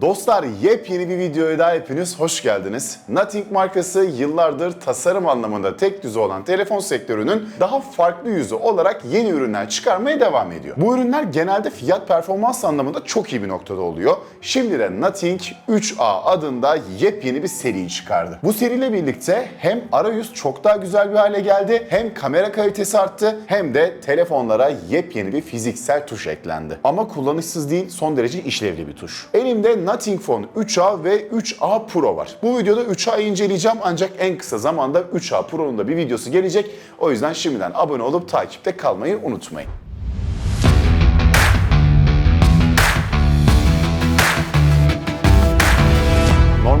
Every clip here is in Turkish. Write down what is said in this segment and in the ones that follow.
Dostlar yepyeni bir videoya daha hepiniz hoş geldiniz. Nothing markası yıllardır tasarım anlamında tek düze olan telefon sektörünün daha farklı yüzü olarak yeni ürünler çıkarmaya devam ediyor. Bu ürünler genelde fiyat performans anlamında çok iyi bir noktada oluyor. Şimdi de Nothing 3A adında yepyeni bir seri çıkardı. Bu seriyle birlikte hem arayüz çok daha güzel bir hale geldi, hem kamera kalitesi arttı, hem de telefonlara yepyeni bir fiziksel tuş eklendi. Ama kullanışsız değil, son derece işlevli bir tuş. Elimde Nothing Phone 3A ve 3A Pro var. Bu videoda 3A'yı inceleyeceğim ancak en kısa zamanda 3A Pro'nun da bir videosu gelecek. O yüzden şimdiden abone olup takipte kalmayı unutmayın.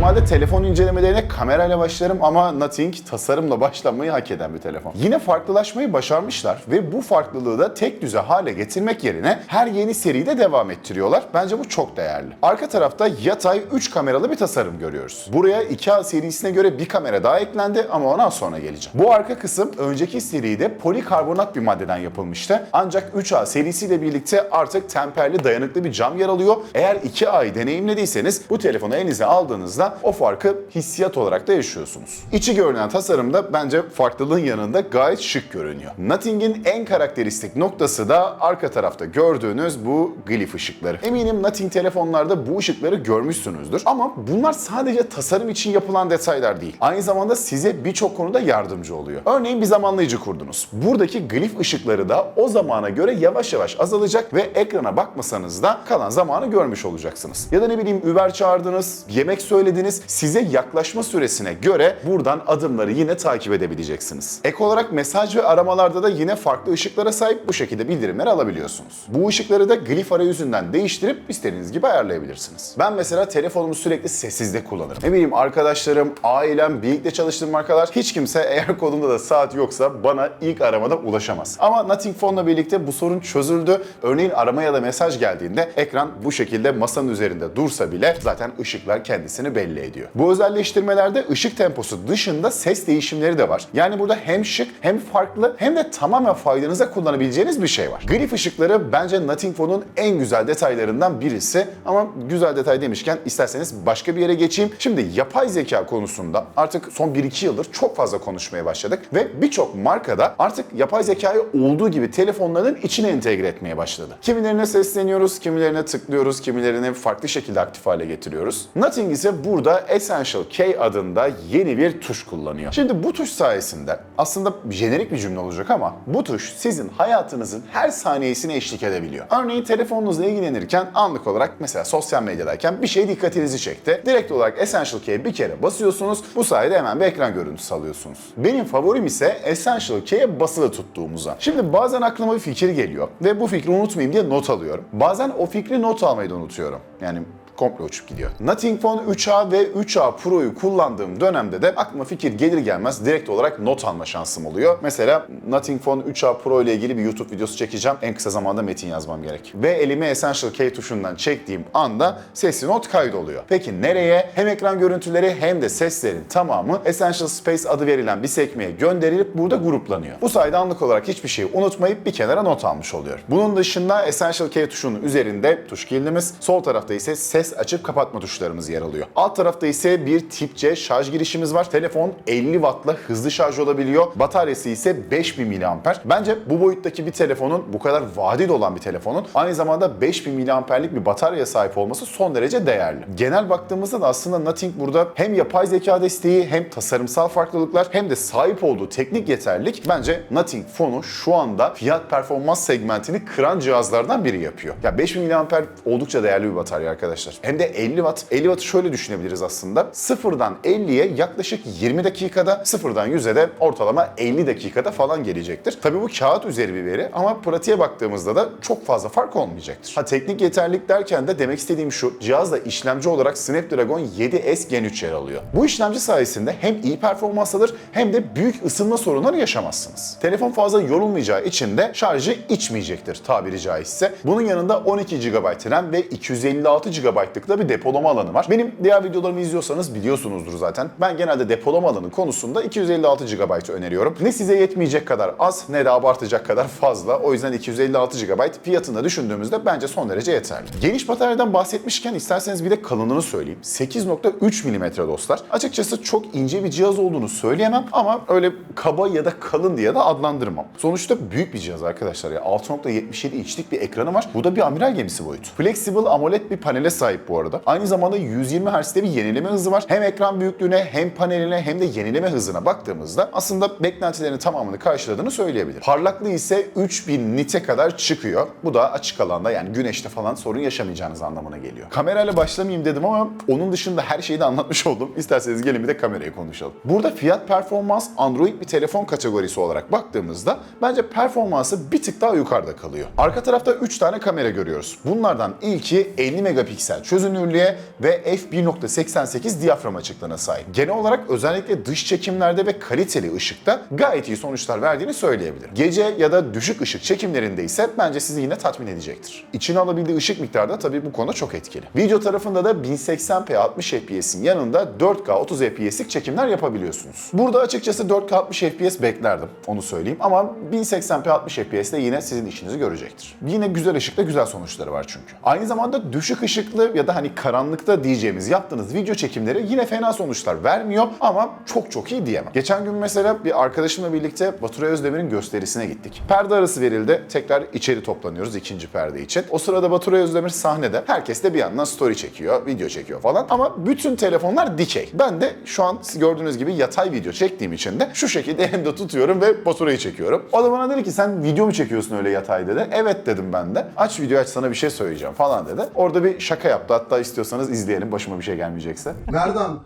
Normalde telefon incelemelerine kamerayla başlarım ama Nothing tasarımla başlamayı hak eden bir telefon. Yine farklılaşmayı başarmışlar ve bu farklılığı da tek düze hale getirmek yerine her yeni seride devam ettiriyorlar. Bence bu çok değerli. Arka tarafta yatay 3 kameralı bir tasarım görüyoruz. Buraya 2A serisine göre bir kamera daha eklendi ama ondan sonra geleceğim. Bu arka kısım önceki seride polikarbonat bir maddeden yapılmıştı. Ancak 3A serisiyle birlikte artık temperli dayanıklı bir cam yer alıyor. Eğer 2A'yı deneyimlediyseniz bu telefonu elinize aldığınızda o farkı hissiyat olarak da yaşıyorsunuz. İçi görünen tasarımda bence farklılığın yanında gayet şık görünüyor. Nothing'in en karakteristik noktası da arka tarafta gördüğünüz bu glif ışıkları. Eminim Nothing telefonlarda bu ışıkları görmüşsünüzdür ama bunlar sadece tasarım için yapılan detaylar değil. Aynı zamanda size birçok konuda yardımcı oluyor. Örneğin bir zamanlayıcı kurdunuz. Buradaki glif ışıkları da o zamana göre yavaş yavaş azalacak ve ekrana bakmasanız da kalan zamanı görmüş olacaksınız. Ya da ne bileyim Uber çağırdınız, yemek söylediniz, size yaklaşma süresine göre buradan adımları yine takip edebileceksiniz. Ek olarak mesaj ve aramalarda da yine farklı ışıklara sahip bu şekilde bildirimler alabiliyorsunuz. Bu ışıkları da glif arayüzünden değiştirip istediğiniz gibi ayarlayabilirsiniz. Ben mesela telefonumu sürekli sessizde kullanırım. Ne bileyim arkadaşlarım, ailem, birlikte çalıştığım markalar hiç kimse eğer kolumda da saat yoksa bana ilk aramada ulaşamaz. Ama Nothing Phone'la birlikte bu sorun çözüldü. Örneğin arama ya da mesaj geldiğinde ekran bu şekilde masanın üzerinde dursa bile zaten ışıklar kendisini belli ediyor. Bu özelleştirmelerde ışık temposu dışında ses değişimleri de var. Yani burada hem şık hem farklı hem de tamamen faydanıza kullanabileceğiniz bir şey var. Grif ışıkları bence Nothing Phone'un en güzel detaylarından birisi ama güzel detay demişken isterseniz başka bir yere geçeyim. Şimdi yapay zeka konusunda artık son 1-2 yıldır çok fazla konuşmaya başladık ve birçok markada artık yapay zekayı olduğu gibi telefonların içine entegre etmeye başladı. Kimilerine sesleniyoruz, kimilerine tıklıyoruz, kimilerini farklı şekilde aktif hale getiriyoruz. Nothing ise burada Essential K adında yeni bir tuş kullanıyor. Şimdi bu tuş sayesinde aslında jenerik bir cümle olacak ama bu tuş sizin hayatınızın her saniyesine eşlik edebiliyor. Örneğin telefonunuzla ilgilenirken anlık olarak mesela sosyal medyadayken bir şey dikkatinizi çekti. Direkt olarak Essential K'ye bir kere basıyorsunuz. Bu sayede hemen bir ekran görüntüsü alıyorsunuz. Benim favorim ise Essential K'ye basılı tuttuğumuza. Şimdi bazen aklıma bir fikir geliyor ve bu fikri unutmayayım diye not alıyorum. Bazen o fikri not almayı da unutuyorum. Yani komple uçup gidiyor. Nothing Phone 3A ve 3A Pro'yu kullandığım dönemde de aklıma fikir gelir gelmez direkt olarak not alma şansım oluyor. Mesela Nothing Phone 3A Pro ile ilgili bir YouTube videosu çekeceğim. En kısa zamanda metin yazmam gerek. Ve elime Essential K tuşundan çektiğim anda sesli not kaydoluyor. Peki nereye? Hem ekran görüntüleri hem de seslerin tamamı Essential Space adı verilen bir sekmeye gönderilip burada gruplanıyor. Bu sayede anlık olarak hiçbir şeyi unutmayıp bir kenara not almış oluyor. Bunun dışında Essential K tuşunun üzerinde tuş kilidimiz, sol tarafta ise ses açıp kapatma tuşlarımız yer alıyor. Alt tarafta ise bir tip C şarj girişimiz var. Telefon 50 wattla hızlı şarj olabiliyor. Bataryası ise 5000 mAh. Bence bu boyuttaki bir telefonun, bu kadar vadeli olan bir telefonun aynı zamanda 5000 mAh'lik bir bataryaya sahip olması son derece değerli. Genel baktığımızda da aslında Nothing burada hem yapay zeka desteği hem tasarımsal farklılıklar hem de sahip olduğu teknik yeterlilik bence Nothing Phone'u şu anda fiyat performans segmentini kıran cihazlardan biri yapıyor. Ya 5000 mAh oldukça değerli bir batarya arkadaşlar. Hem de 50 watt. 50 wattı şöyle düşünebiliriz aslında. Sıfırdan 50'ye yaklaşık 20 dakikada, sıfırdan 100'e de ortalama 50 dakikada falan gelecektir. Tabii bu kağıt üzeri bir veri ama pratiğe baktığımızda da çok fazla fark olmayacaktır. Ha teknik yeterlilik derken de demek istediğim şu, cihazda işlemci olarak Snapdragon 7S Gen 3 yer alıyor. Bu işlemci sayesinde hem iyi performans alır hem de büyük ısınma sorunları yaşamazsınız. Telefon fazla yorulmayacağı için de şarjı içmeyecektir tabiri caizse. Bunun yanında 12 GB RAM ve 256 GB GB'lık da bir depolama alanı var. Benim diğer videolarımı izliyorsanız biliyorsunuzdur zaten. Ben genelde depolama alanı konusunda 256 GB öneriyorum. Ne size yetmeyecek kadar az ne de abartacak kadar fazla. O yüzden 256 GB fiyatını da düşündüğümüzde bence son derece yeterli. Geniş bataryadan bahsetmişken isterseniz bir de kalınlığını söyleyeyim. 8.3 mm dostlar. Açıkçası çok ince bir cihaz olduğunu söyleyemem ama öyle kaba ya da kalın diye de adlandırmam. Sonuçta büyük bir cihaz arkadaşlar ya. 6.77 inçlik bir ekranı var. Bu da bir amiral gemisi boyutu. Flexible AMOLED bir panele sahip bu arada. Aynı zamanda 120 Hz'de bir yenileme hızı var. Hem ekran büyüklüğüne hem paneline hem de yenileme hızına baktığımızda aslında beklentilerin tamamını karşıladığını söyleyebilirim. Parlaklığı ise 3000 nite kadar çıkıyor. Bu da açık alanda yani güneşte falan sorun yaşamayacağınız anlamına geliyor. Kamerayla başlamayayım dedim ama onun dışında her şeyi de anlatmış oldum. İsterseniz gelin bir de kamerayı konuşalım. Burada fiyat performans Android bir telefon kategorisi olarak baktığımızda bence performansı bir tık daha yukarıda kalıyor. Arka tarafta 3 tane kamera görüyoruz. Bunlardan ilki 50 megapiksel çözünürlüğe ve f1.88 diyafram açıklığına sahip. Genel olarak özellikle dış çekimlerde ve kaliteli ışıkta gayet iyi sonuçlar verdiğini söyleyebilirim. Gece ya da düşük ışık çekimlerinde ise bence sizi yine tatmin edecektir. İçine alabildiği ışık miktarı da tabii bu konu çok etkili. Video tarafında da 1080p 60 fps'in yanında 4K 30 fps'lik çekimler yapabiliyorsunuz. Burada açıkçası 4K 60 fps beklerdim onu söyleyeyim ama 1080p 60 fps de yine sizin işinizi görecektir. Yine güzel ışıkta güzel sonuçları var çünkü. Aynı zamanda düşük ışıklı ya da hani karanlıkta diyeceğimiz yaptığınız video çekimleri yine fena sonuçlar vermiyor ama çok çok iyi diyemem. Geçen gün mesela bir arkadaşımla birlikte Baturay Özdemir'in gösterisine gittik. Perde arası verildi. Tekrar içeri toplanıyoruz ikinci perde için. O sırada Baturay Özdemir sahnede. Herkes de bir yandan story çekiyor, video çekiyor falan. Ama bütün telefonlar dikey. Ben de şu an gördüğünüz gibi yatay video çektiğim için de şu şekilde elimde tutuyorum ve Baturay'ı çekiyorum. O da bana dedi ki sen video mu çekiyorsun öyle yatay dedi. Evet dedim ben de. Aç video aç sana bir şey söyleyeceğim falan dedi. Orada bir şaka yaptı. Hatta istiyorsanız izleyelim başıma bir şey gelmeyecekse. Merdan,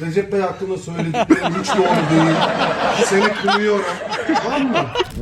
Recep Bey hakkında söylediklerim hiç doğru değil. Seni kınıyorum.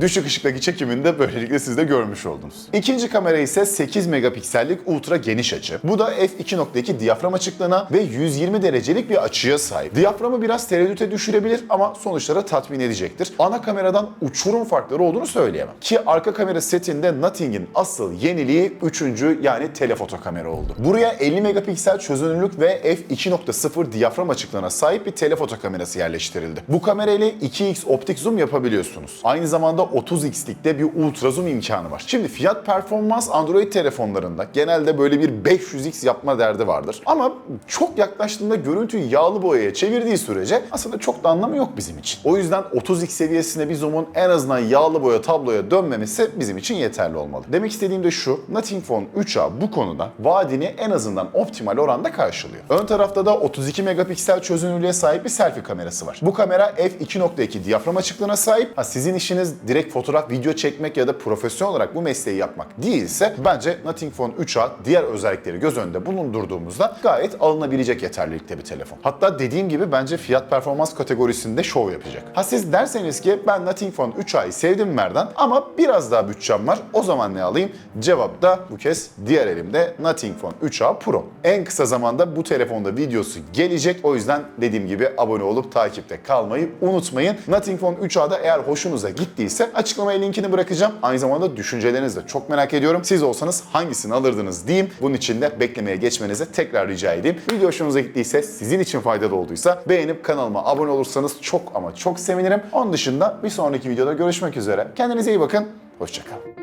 Düşük ışıktaki çekimini de böylelikle siz de görmüş oldunuz. İkinci kamera ise 8 megapiksellik ultra geniş açı. Bu da f2.2 diyafram açıklığına ve 120 derecelik bir açıya sahip. Diyaframı biraz tereddüte düşürebilir ama sonuçlara tatmin edecektir. Ana kameradan uçurum farkları olduğunu söyleyemem. Ki arka kamera setinde Nothing'in asıl yeniliği 3. yani telefoto kamera oldu. Buraya 50 megapiksel çözünürlük ve f2.0 diyafram açıklığına sahip bir telefoto kamerası yerleştirildi. Bu kamerayla 2x optik zoom yapabiliyorsunuz. Aynı zamanda 30x'lik de bir ultra zoom imkanı var. Şimdi fiyat performans Android telefonlarında genelde böyle bir 500x yapma derdi vardır. Ama çok yaklaştığında görüntüyü yağlı boyaya çevirdiği sürece aslında çok da anlamı yok bizim için. O yüzden 30x seviyesinde bir zoom'un en azından yağlı boya tabloya dönmemesi bizim için yeterli olmalı. Demek istediğim de şu, Nothing Phone 3A bu konuda vaadini en azından optimal oranda karşılıyor. Ön tarafta da 32 megapiksel çözünürlüğe sahip bir selfie kamerası var. Bu kamera f2.2 diyafram açıklığına sahip. Sizin işiniz direkt fotoğraf, video çekmek ya da profesyonel olarak bu mesleği yapmak değilse bence Nothing Phone 3A diğer özellikleri göz önünde bulundurduğumuzda gayet alınabilecek yeterlilikte bir telefon. Hatta dediğim gibi bence fiyat performans kategorisinde şov yapacak. Ha siz derseniz ki ben Nothing Phone 3A'yı sevdim Merdan ama biraz daha bütçem var. O zaman ne alayım? Cevap da bu kez diğer elimde Nothing Phone 3A Pro. En kısa zamanda bu telefonda videosu gelecek. O yüzden dediğim gibi abone olup takipte kalmayı unutmayın. Nothing Phone 3A'da eğer hoşunuza gittiyse açıklamaya linkini bırakacağım. Aynı zamanda düşüncelerinizi de çok merak ediyorum. Siz olsanız hangisini alırdınız diyeyim. Bunun için de beklemeye geçmenizi tekrar rica edeyim. Video hoşunuza gittiyse, sizin için faydalı olduysa beğenip kanalıma abone olursanız çok ama çok sevinirim. Onun dışında bir sonraki videoda görüşmek üzere. Kendinize iyi bakın. Hoşçakalın.